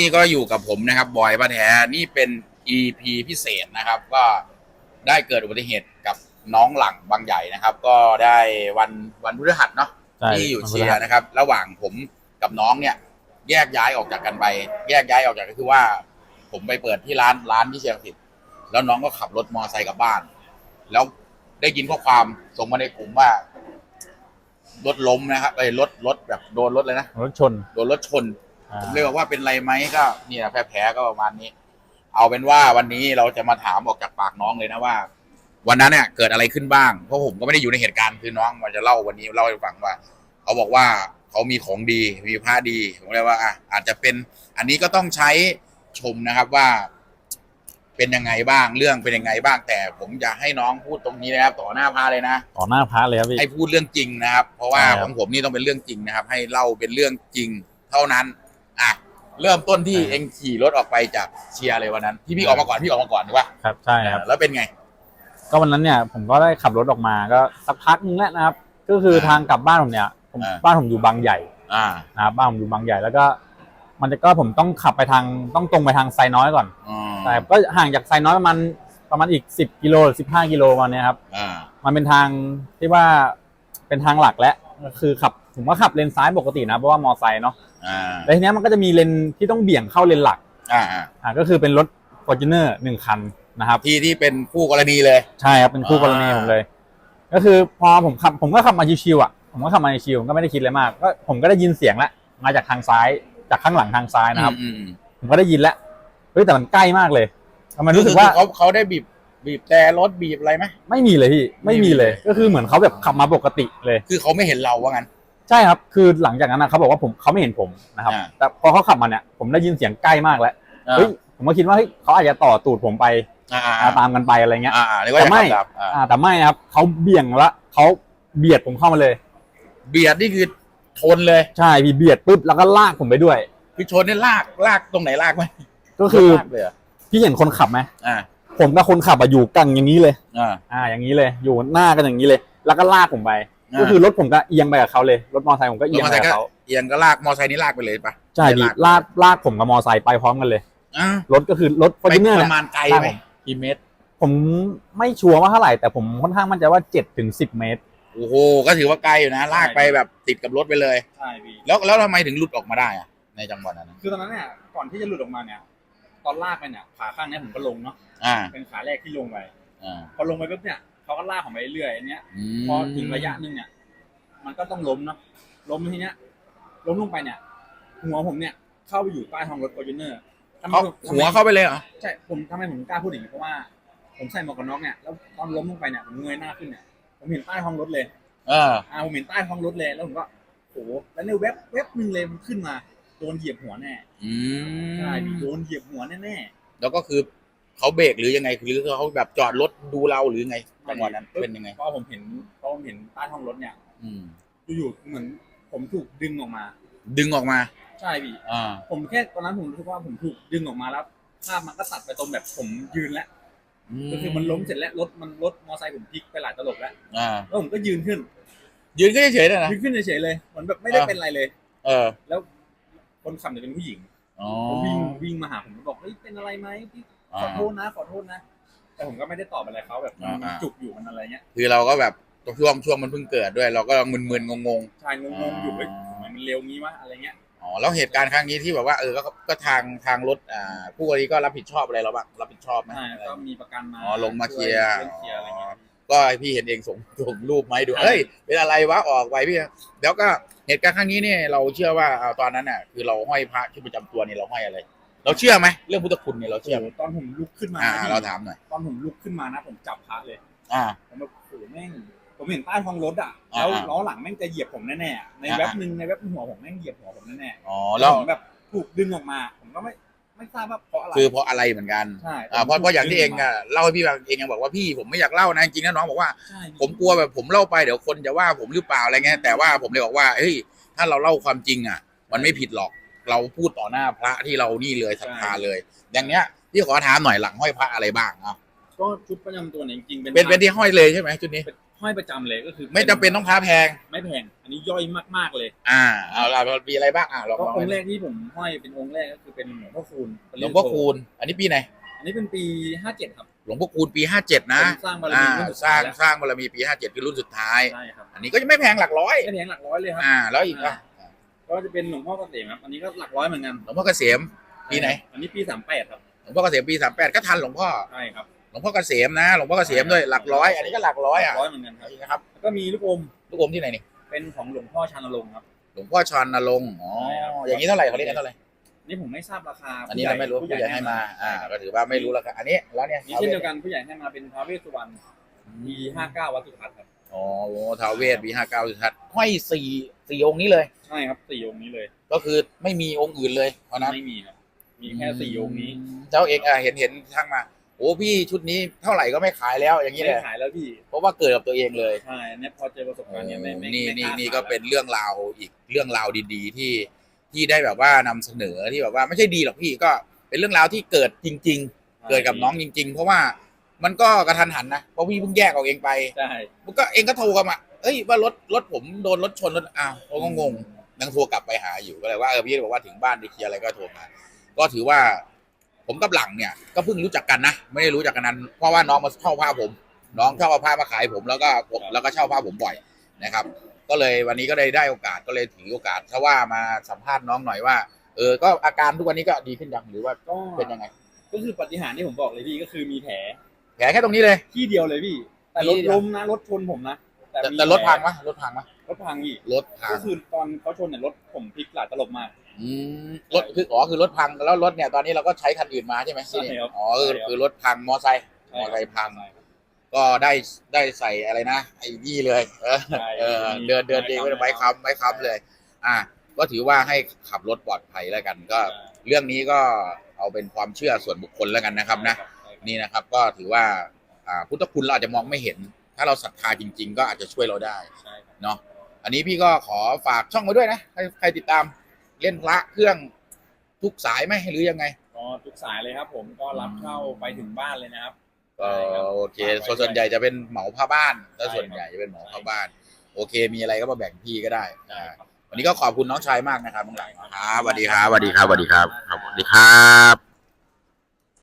นี่ก็อยู่กับผมนะครับบอยป้าแท้นี่เป็น EP พิเศษนะครับ ก็ได้เกิดอุบัติเหตุกับน้องหลังบางใหญ่นะครับ ก็ได้วันวันพฤหัสเนาะใช่ที่อยู่วันพฤเชียหัร์สนะครับ ระหว่างผมกับน้องเนี่ย แยกย้ายออกจากกันไป แยกย้ายออกจากก็คือว่า ผมไปเปิดที่ร้านร้านที่เชียงสิทธิ์แล้วน้องก็ขับรถมอเตอร์ไซค์กลับบ้าน แล้วได้ยินข้อความส่งมาในกลุ่มว่ารถล้มนะครับไอ้ยรถรถแบบโดนรถเลยนะรถชน โดนรถชนอ่า ผมเลยบอกว่าเป็นไรไหมก็เนี่ยแผลๆก็ประมาณนี้ เอาเป็นว่าวันนี้เราจะมาถามออกจากปากน้องเลยนะว่า วันนั้นเนี่ยเกิดอะไรขึ้นบ้างเพราะผมก็ไม่ได้อยู่ในเหตุการณ์คือน้องมาจะเล่าวันนี้เล่าให้ฟังว่า เขาบอกว่าเขามีของดีมีผ้าดีผมเลยว่าอะอาจจะเป็น อันนี้ก็ต้องใช้ชมนะครับว่า เป็นยังไงบ้างเรื่องเป็นยังไงบ้าง แต่ผมจะให้น้องพูดตรงนี้นะครับต่อหน้าพาเลยนะ ต่อหน้าพระเลยครับพี่ให้พูดเรื่องจริงนะครับ เพราะว่าใช่คขรับองผมนี่ต้องเป็นเรื่องจริงนะครับ ให้เล่าเป็นเรื่องจริงเท่านั้น อะเริ่มต้นที่ใช่เองขี่รถออกไปจากเชียร์เลยวันนั้น ที่พี่ออกมาก่อนพี่ออกมาก่อนถูกป่ะครับใช่ครับแล้วเป็นไง ก็วันนั้นเนี่ย ผมก็ได้ขับรถออกมาก็สักพักนึงแล้วนะครับ ก็คือทางกลับบ้านผมเนี่ยผมอ่าบ้านผมอยู่บางใหญ่อ่านะครับบ้านผมอยู่บางใหญ่แล้วก็ มันจะก็ผมต้องขับไปทางต้องตรงไปทางไซน้อยก่อนอืมแต่ก็ห่างจากไซน้อยประมาณประมาณอีกสิบกิโลหรือสิบห้ากิโลประมาณเนี้ยครับอ่ามันเป็นทางที่ว่าเป็นทางหลักแล้วก็คือขับ ผมก็ขับเลนซ้ายปกตินะเพราะว่ามอไซค์เนาะอ่าแล้วทีเนี้ยมันก็จะมีเลนที่ต้องเบี่ยงเข้าเลนหลักอ่าอ่าอ่าก็คือเป็นรถ f o r t u n e r หนึ่งคันนะครับที่ที่เป็นคู่กรณีเลย ใช่ครับเป็นคู่กรณีอ่าผมเลย ก็คือพอผมขับผมก็ขับมาชิวๆอะผมก็ขับมาชิวๆผมก็ไม่ได้คิดอะไรมากก็ผมก็ได้ยินเสียงแล้วมาจากทางซ้ายจากข้างหลังทางซ้ายนะครับอืมอืมผมก็ได้ยินแล้วเฮ้ยแต่มันใกล้มากเลยทำไมรู้สึกว่าคือเขาเขาได้บีบบีบแต่รถบีบอะไรไหมไม่มีเลยพี่ไม่มีเลย ก็คือเหมือนเขาแบบขับมาปกติเลย คือเขาไม่เห็นเราว่างั้น ใช่ครับ คือหลังจากนั้นนะเขาบอกว่าผมเขาไม่เห็นผมนะครับ อ่า แต่พอเขาขับมาเนี่ยผมได้ยินเสียงใกล้มากแล้วอ่าเฮ้ยผมก็คิดว่าเฮ้ยเขาอาจจะต่อตูดผมไปอ่าอ่าอ่าตามกันไปอะไรเงี้ย อ่าอ่าเรียกว่าแต่ไม่จะขับตามอ่าอ่าแต่ไม่นะครับเขาเบี่ยงละเขาเบียดผมเข้ามาเลย เบียดนี่คือชนเลยใช่พี่เบียดปุ๊บแล้วก็ลากผมไปด้วย คือชนนี่ลากลากตรงไหนลากไหมก็คือลากเลยเหรอพี่เห็นคนขับไหมอ่าผมกับคนขับอะอยู่กังอย่างนี้เลย อ่าอ่า อย่างนี้เลย อยู่หน้ากันอย่างนี้เลย แล้วก็ลากผมไปอ่า ก็คือรถผมก็เอียงไปกับเขาเลย รถมอเตอร์ไซค์ผมก็เอียงมอไปไซค์กับก็เขาเอียงก็ลากมอไซค์นี่ลากไปเลยปะใช่พี่ลากลากผมกับมอเตอร์ไซค์ไปพร้อมกันเลยอะรถก็คือรถฟอร์ไปจูเนอร์ประมาณไกลไหมลากผมกี่เมตร ผมไม่ชัวร์ว่าเท่าไหร่แต่ผมค่อนข้างมั่นใจว่าเจ็ดถึงสิบเมตรโอ้โหก็ถือว่าไกลอยู่นะลากไปแบบติดกับรถไปเลยใช่พี่แล้วแล้วทำไมถึงหลุดออกมาได้อะในจังหวะนั้นคือตอนนั้นเนี่ยก่อนที่จะหลุดออกมาเนี่ย ตอนลากไปเนี่ยขาข้างเนี้ยผมก็ลงเนาะอ่าเป็นขาแรกที่ลงไปอ่าพอลงไปปุ๊บเนี่ย เขาก็ลากผมไปเรื่อยๆอันเนี้ยอืมพอถึงระยะหนึงเนี่ย มันก็ต้องล้มเนาะล้มทีเนี้ย ล้มลงไปเนี่ย หัวผมเนี่ย เข้าไปอยู่ใต้ท้องรถฟอร์จูเนอร์เขาหัวเข้าไปเลยเหรอ ใช่ผมทำไมผมกล้าพูดอย่างนี้เพราะว่า ผมใส่หมวกกันน็อกเนี่ยแล้วตอนล้มลงไปเนี่ยผมเงยหน้าขึ้นเนี่ยผมเห็นใต้ท้องรถเลย เออ อ่าผมเห็นใต้ท้องรถเลยแล้วผมก็โหแล้วในเว็บเว็บหนึ่งเลยมันขึ้นมาโดนเหยียบหัวแน่อืมใช่พี่โดนเหยียบหัวแน่แล้วก็คือ เขาเบรกหรือยังไงคือเขาแบบจอดรถดูเราหรือไงๆจังหวะนั้นเป็นยังไงพอผมเห็นพอผมเห็นใต้ท้องรถเนี่ย อืมอยู่ๆเหมือนผมถูกดึงออกมา ดึงออกมา ใช่พี่อ่าผมแค่ตอนนั้นผมรู้สึกว่าผมถูกดึงออกมาแล้วภาพมันก็ตัดไปตรงแบบผมยืนแล้วก็คือมันล้มเสร็จแล้วรถมันรถมอไซค์ผมพลิกไปหลายตลบแล้วอ่าแล้วผมก็ยืนขึ้น ยืนก็เฉยๆเลยนะยืนขึ้นเฉยๆเลยเหมือนแบบไม่ได้อ่าเป็นอะไรเลย เออ แล้วคนขับเนี่ยเป็นผู้หญิงอ๋อเขาวิ่งวิ่งมาหาผมแล้วบอกเฮ้ยเป็นอะไรไหมพี่ ขอโทษนะ ขอโทษนะ แต่ผมก็ไม่ได้ตอบอะไรเขาแบบมันอ่าอ่า จุกอยู่มันอะไรเงี้ยคือเราก็แบบช่วงช่วงมันเพิ่งเกิดด้วย เราก็มึนๆงงชายงงๆอยู่เฮ้ยทำไมมันเร็วงี้วะอะไรเงี้ยๆอ๋อแล้วเหตุการณ์ครั้งนี้ที่แบบว่าเออก็ก็ทางทางรถอ่าผู้กรณีก็รับผิดชอบอะไรเราบ้างรับผิดชอบไหมใช่ก็มีประกันมาอ๋อลงมาเคลียร์ ช่วเคลียร์อะไรเงี้ย ก็ให้พี่เห็นเองส่งส่งรูปมาให้ดูใช่เอ้ย เป็นอะไรวะ ออกไปพี่ แล้วก็เหตุการณ์ครั้งนี้เนี่ยเราเชื่อว่าเอาตอนนั้นน่ะ คือเราห้อยพระที่ประจำตัวเนี่ยเราห้อยอะไร เราเชื่อไหมเรื่องพุทธคุณเนี่ยเราเชื่อไหมตอนผมลุกขึ้นมาอ่านะพี่เราถามหน่อยตอนผมลุกขึ้นมานะผมจับพระเลยอ่า ผมแบบโอ้โหแม่งผมเห็นใต้ท้องรถอะอ่าแล้วล้อหลังแม่งจะเหยียบผมแน่ๆอะในอ่า แว็บหนึ่งในแว็บหัวผมแม่งเหยียบหัวผมแน่อ๋อๆแล้วผมแบบถูกดึงออกมา ผมก็ไม่ไม่ทราบว่าเพราะอะไรคือเพราะอะไรเหมือนกันใช่อ่าเพราะเพราะอย่างที่เองอะเล่าให้พี่ฟังเองยังบอกว่าพี่ผมไม่อยากเล่านะจริงๆนะน้องบอกว่า ใช่ผมกลัวแบบผมเล่าไปเดี๋ยวคนจะว่าผมหรือเปล่าอะไรเงี้ยแต่ว่าผมเลยบอกว่าเฮ้ยถ้าเราเล่าความจริงอะ มันไม่ผิดหรอก เราพูดต่อหน้าพระที่เรานี่เลยศรัทธาเลย อย่างเนี้ยพี่ขอถามหน่อยหลังห้อยพระอะไรบ้างอะก็ชุดประจำตัวเนี่ยจริงๆเป็นเป็นเป็นที่ห้อยเลยใช่ไหมชุดนี้เป็นห้อยประจำเลยก็คือ ไม่จำเป็นต้องค้าแพง ไม่แพง อันนี้ย่อยมากๆเลย อ่าเอาล่ะมีอะไรบ้างอะลองก็ลององค์เลแรยกที่ผมห้อยเป็นองค์แรกก็คือเป็นหลวงพ่อคูณหลวงพ่อคูณอันนี้ปีไหนอันนี้เป็นปีห้าเจ็ดครับหลวงพ่อคูณปีห้าเจ็ดนะเป็นสร้างบารมีอ่ารุ่นสุดสร้าท้างยแล้วสร้างบารมีปีห้าเจ็ดคือรุ่นสุดท้ายใช่ครับอันนี้ก็จะไม่แพงหลักร้อยไม่แพงหลักร้อยเลยครับอ่าแล้วอีกอะ ก็จะเป็นหลวงพ่อเกษมครับ อันนี้ก็หลักร้อยเหมือนกันหลวงพ่อเกษมปีไหน อันนี้ปีสามแปดครับ หลวงพ่อเกษมปีสามแปดก็ทันหลวงพ่อ ใช่ครับ หลวงพ่อเกษมนะ หลวงพ่อเกษมด้วยหลักร้อย อันนี้ก็หลักร้อยหลัอะกร้อยเหมือนกันครับนี่นะครับ แล้วก็มีลูกอม ลูกอมที่ไหนนี่ เป็นของหลวงพ่อชานรงค์ครับ หลวงพ่อชอนนรงค์อ๋อ ใช่ครับ อย่างนี้เท่าไหร่เขาเรียกกันเท่าไหร่ นี่ผมไม่ทราบราคาอันนี้เราไม่รู้ผู้ใหญ่ให้มา อ่า ก็ถือว่าไม่รู้ราคาอันนี้แล้วเนี่ยนี่เช่นเดียวกันผู้ใหญ่ให้มาเป็นท้าวเวสสุวรรณปีห้าเก้าวัดสุทัศน์ครับ อ๋อโอ้ท้าวเวสปีห้าเก้าสุทัศน์ห้อยสี่สี่องค์นี้เลย ใช่ครับสี่องค์นี้เลย ก็คือไม่มีองค์อื่นเลยเพราะนั้นไม่มีครับ มีแค่สี่องค์นี้ เจ้าเองอะเห็นเห็นช่างมาโอ้พี่ชุดนี้เท่าไหร่ก็ไม่ขายแล้วอย่างนี้เลยไม่ขายแล้วพี่เพราะว่าเกิดกับตัวเองเลยใช่เนี่ยพอเจอประสบการณ์เนี่ยไม่ไม่นี่ไม่นี่ล้านี่ขายก็เป็นแล้วเรื่องราวอีกเรื่องราวดีๆ ที่ที่ได้แบบว่านำเสนอที่แบบว่าไม่ใช่ดีหรอกพี่ก็เป็นเรื่องราวที่เกิดจริง ๆ เกิดกับน้องจริง ๆ เพราะว่า มันก็กระทันหันนะเพราะพี่เพิ่งแยกออกเองไปใช่ มันก็เองก็โทรกลับมาเอ้ยว่ารถรถผมโดนรถชนรถอ้าวผมก็งงยังโทรกลับไปหาอยู่ก็เลยว่าเออพี่บอกว่าถึงบ้านไปเคลียร์อะไรก็โทรมา ก็ถือว่า ผมกับหลังเนี่ย ก็เพิ่งรู้จักกันนะไม่ได้รู้จักกันนั้นเพราะว่าน้องมาเช่าผ้าผม น้องเช่าเอาผ้ามาขายผมแล้วก็ผมแล้วก็เช่าผ้าผมบ่อยนะครับ ก็เลยวันนี้ก็เลยได้โอกาสก็เลยถือโอกาสถ้าว่ามาสัมภาษณ์น้องหน่อยว่า เออ ก็อาการทุกวันนี้ก็ดีขึ้นยังหรือว่าก็เป็นยังไง ก็คือปฏิหารย์ที่ผมบอกเลยพี่ก็คือมีแผล แผลแค่ตรงนี้เลย ที่เดียวเลยพี่ แต่รถที่เดียวล้มนะรถชนผมนะแต่มีแต่รถแผลพังปะรถพังปะรถพังพี่รถพังก็คือตอนเขาชนเนี่ยรถผมพลิกหลายตลบมากอืมรถคืออ๋อคือรถพังแล้วรถเนี่ยตอนนี้เราก็ใช้คันอื่นมาใช่ไหมใช่ครับอ๋อคือคือรถพังมอไซค์มอไซค์พัง ก็ได้ได้ใส่อะไรนะไอ้นี่เลยเออใช่เออเดินเดินเองไม่ได้ไม้ค้ำไม้ค้ำเลย อะก็ถือว่าให้ขับรถปลอดภัยแล้วกัน ก็ เรื่องนี้ก็เอาเป็นความเชื่อส่วนบุคคลแล้วกันนะครับนะ นี่นะครับ ก็ถือว่าอ่าพุทธคุณเราอาจจะมองไม่เห็น ถ้าเราศรัทธาจริง ๆ ก็อาจจะช่วยเราได้ใช่ครับเนาะอันนี้พี่ก็ขอฝากช่องไว้ด้วยนะให้ใครติดตามเล่นพระเครื่องทุกสายไหมหรือยังไง ก็ทุกสายเลยครับ ผมก็รับเข้าไปถึงบ้านเลยนะครับ ก็ใช่ครับโอเคฝากไว้ส่วนส่วนใหญ่จะเป็นเหมาผ้าบ้านแล้วใช่ส่วนครับใหญ่จะเป็นเหมาผ้าบ้าน โอเค มีอะไรก็มาแบ่งพี่ก็ได้ใช่อ่าครับวันนี้ก็ขอบคุณน้องชายมากนะครับน้องหลังครับครับสวัสดีครับสวัสดีครับสวัสดีครับครับสวัสดีครับ